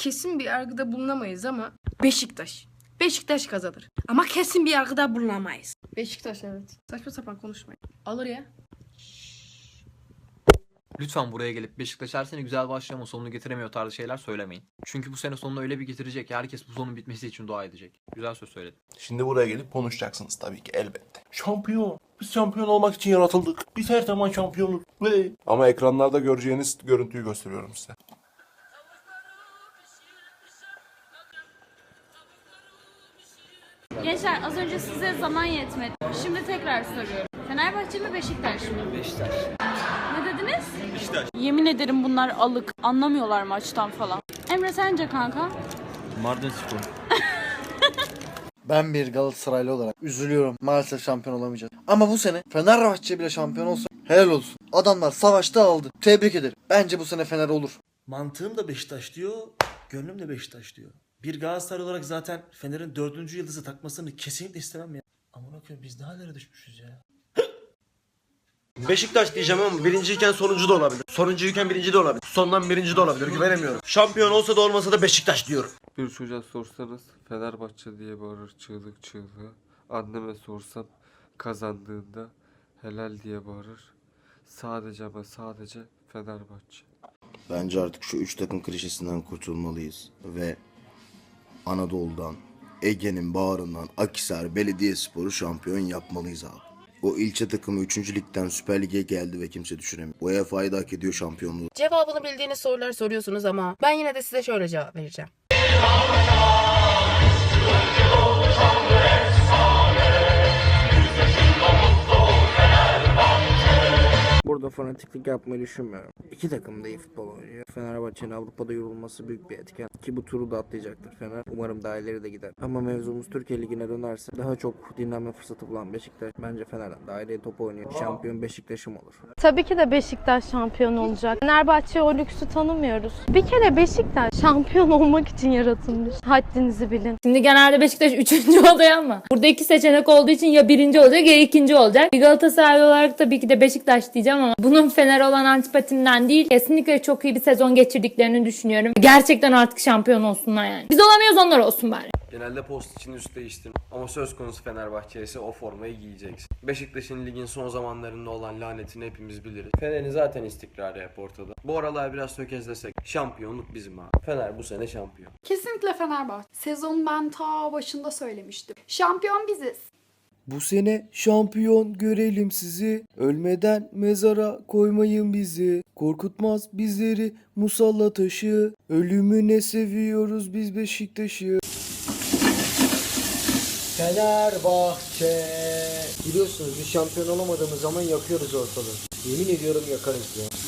kesin bir yargıda bulunamayız ama Beşiktaş. Beşiktaş kazanır. Ama kesin bir yargıda bulunamayız. Beşiktaş evet. Saçma sapan konuşmayın. Alır ya. Lütfen buraya gelip Beşiktaş her sene güzel başlıyor ama sonunu getiremiyor tarzı şeyler söylemeyin. Çünkü bu sene sonunu öyle bir getirecek ki herkes bu sonun bitmesi için dua edecek. Güzel söz söyledim. Şimdi buraya gelip konuşacaksınız tabii ki elbette. Şampiyon. Biz şampiyon olmak için yaratıldık. Biz her zaman şampiyonuz. Ve... Ama ekranlarda göreceğiniz görüntüyü gösteriyorum size. Gençler az önce size zaman yetmedi. Şimdi tekrar soruyorum. Fenerbahçe mi Beşiktaş mı? Beşiktaş. Ne dediniz? Beşiktaş. Yemin ederim bunlar alık. Anlamıyorlar maçtan falan. Emre sence kanka? Ben bir Galatasaraylı olarak üzülüyorum. Maalesef şampiyon olamayacağız. Ama bu sene Fenerbahçe bile şampiyon olsa helal olsun. Adamlar savaşta aldı. Tebrik ederim. Bence bu sene Fener olur. Mantığım da Beşiktaş diyor, gönlüm de Beşiktaş diyor. Bir Galatasaray olarak zaten Fener'in dördüncü yıldızı takmasını kesinlikle istemem ya. Aman koyayım biz ne hallere düşmüşüz ya. Beşiktaş diyeceğim ama birinciyken sonuncu da olabilir. Sonuncuyken birinci de olabilir. Sondan birinci de olabilir. Güvenemiyorum. Şampiyon olsa da olmasa da Beşiktaş diyorum. Bir çocuğa sorsanız Fenerbahçe diye bağırır çığlık çığlığa. Anneme sorsam kazandığında helal diye bağırır. Sadece ama sadece Fenerbahçe. Bence artık şu üç takım klişesinden kurtulmalıyız ve Anadolu'dan, Ege'nin bağrından Akhisar Belediyespor'u şampiyon yapmalıyız abi. O ilçe takımı 3. ligden Süper Lig'e geldi ve kimse düşüremiyor. UEFA'yı da hak ediyor şampiyonluğu. Cevabını bildiğiniz sorular soruyorsunuz ama ben yine de size şöyle cevap vereceğim. Burada fanatiklik yapmayı düşünmüyorum. İki takım da iyi futbol oynuyor. Fenerbahçe'nin Avrupa'da yorulması büyük bir etken. Ki bu turu da atlayacaktır Fener. Umarım daha ileri de gider. Ama mevzumuz Türkiye Ligi'ne dönerse daha çok dinlenme fırsatı bulan Beşiktaş bence Fener'den daha ileri top oynuyor. Şampiyon Beşiktaş'ım olur. Tabii ki de Beşiktaş şampiyon olacak. Fenerbahçe o lüksü tanımıyoruz. Bir kere Beşiktaş şampiyon olmak için yaratılmış. Haddinizi bilin. Şimdi genelde Beşiktaş üçüncü oluyor ama burada iki seçenek olduğu için ya birinci olacak ya ikinci olacak. Bir Galatasaray olarak tabii ki de Beşiktaş diyeceğim ama bunun Fener olan antipatimden değil. Kesinlikle çok iyi bir sezon geçirdiklerini düşünüyorum. Gerçekten artık şampiyon olsunlar yani. Biz olamıyoruz onlar olsun bari. Genelde post için üst değiştim. Ama söz konusu Fenerbahçe ise o formayı giyeceksin. Beşiktaş'ın ligin son zamanlarında olan lanetini hepimiz biliriz. Fener'in zaten istikrarı hep ortada. Bu aralar biraz tökezlesek şampiyonluk bizim abi. Fener bu sene şampiyon. Kesinlikle Fenerbahçe. Sezon ben ta başında söylemiştim. Şampiyon biziz. Bu sene şampiyon görelim sizi. Ölmeden mezara koymayın bizi. Korkutmaz bizleri musalla taşı. Ölümüne seviyoruz biz Beşiktaş'ı. Fenerbahçe. Biliyorsunuz biz şampiyon olamadığımız zaman yakıyoruz ortalığı. Yemin ediyorum yakarız ya.